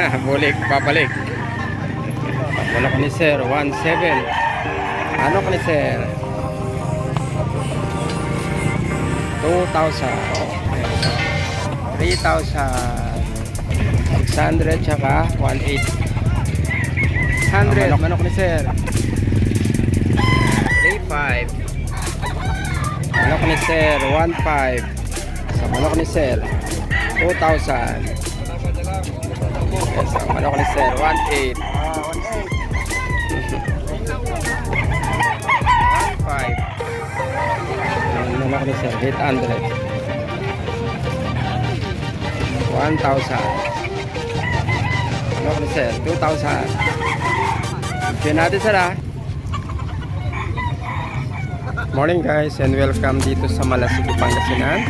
Bulik, babalik. Ano ka ni sir? 1.7. Ano ka ni sir? 2,000. 3,000. 600 tsaka 1.8. 100. Manok ni sir. 3.5. Manok ni sir. 1.5. Sa manok ni sir. 2,000. Yes, sa manok ni sir. 1.8. 1.5. Ang manok ni sir. 800. 1,000. Manok ni sir. 2,000. Bigyan natin sir ah. Morning guys and welcome dito sa Malasiki, Pangasinan.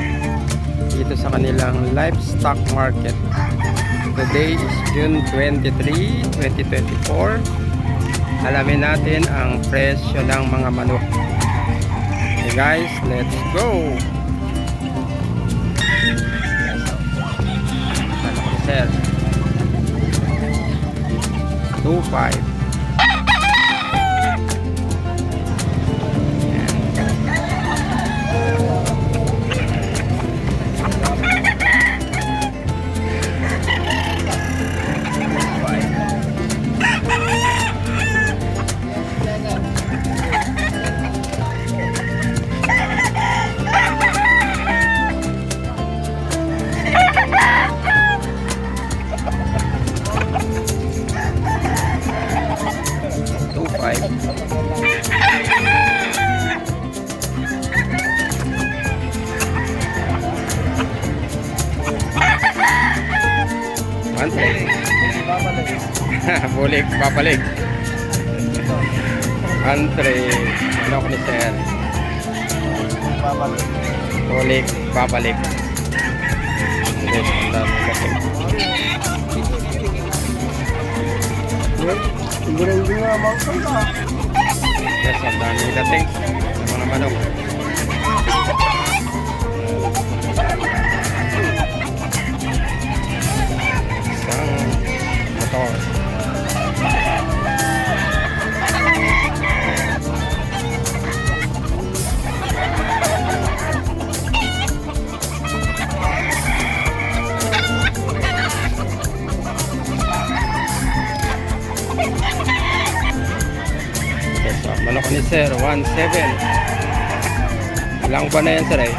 Dito sa kanilang livestock market. Today is June 23, 2024. Alamin natin ang presyo ng mga manok. Okay guys, let's go! Sir. 2.5 2.5 One Bulik, babalik. Antre, manok ni sir. Bulik, babalik. Yes, ang dami kasi. Yes, ang dami dating. Sa mga manok. Isang motor. So, manok ni sir, 1.7. Ilang ba na yan sir eh?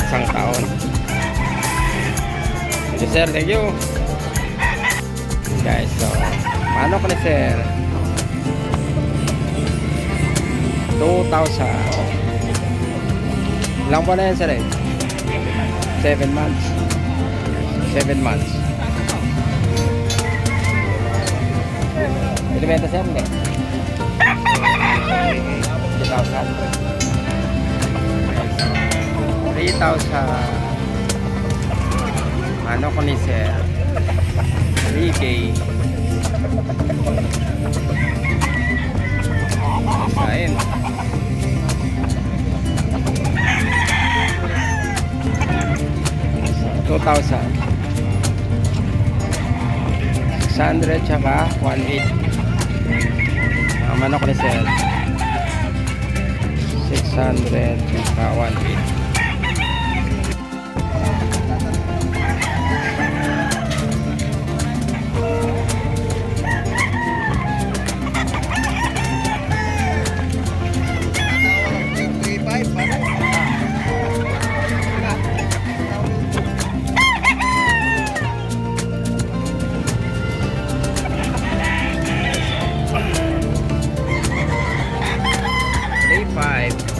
Isang taon. Thank you sir, thank you. Guys, so, manok ni sir. 2,000. Ilang ba na yan sir eh? 7 months. 7 months. Binibenta siya hindi? 3,000. 3,000. Ano ko ni sir? 3K. Kain. Two thousand. 600 tsaka 1.8 ang manok ni sir? 600 150 five.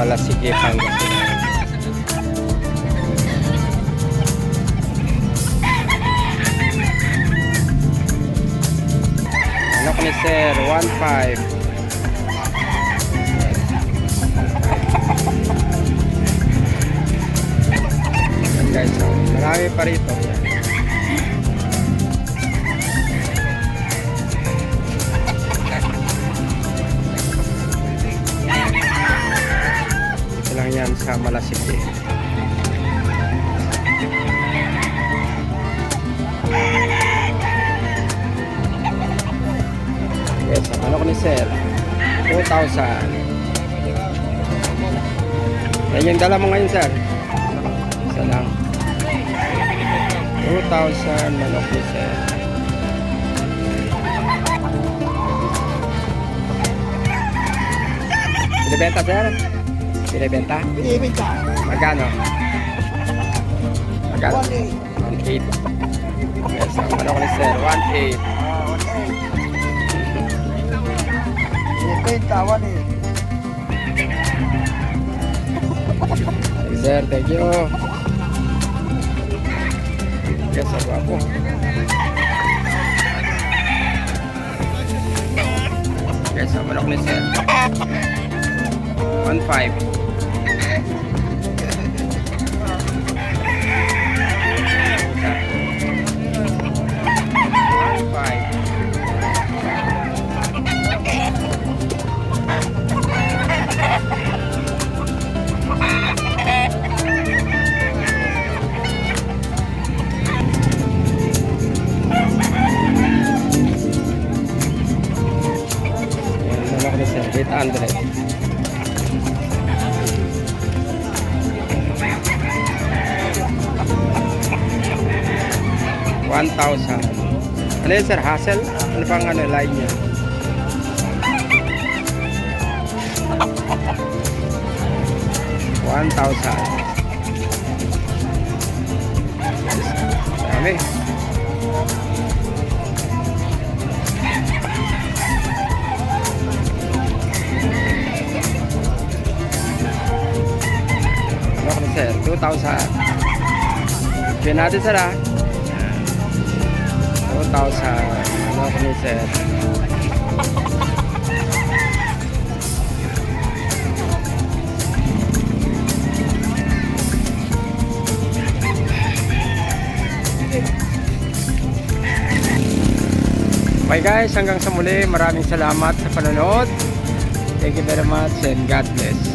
Malasiki, Pangasinan. Ano ko ni sir? 1.5. Yan guys, so, marami pa rito. Yan. Sa Malasiki. Yes, ano ko ni sir? 2,000. Yan yung dala mo ngayon sir. Isa lang. 2,000 manok ni sir. Binibenta sir? Binibenta? Binibenta. Magkano? Magkano? 1.8. 1.8. Yes, ang manok ni sir. 1.8. Ah, 1.8. Binibenta, 1.8. Sir, thank you. Yes, ang gwapo. Yes, ang manok ni sir. 1.5. 1,000. Ano yun sir? Hassel? Ano pang ano, line niya? One thousand. Dami. Ano ka na sir? Two thousand. Pinatin sir ah. 2,000. Ano ko ni sir? Bye guys, hanggang sa muli. Maraming salamat sa panonood. Thank you very much and God bless.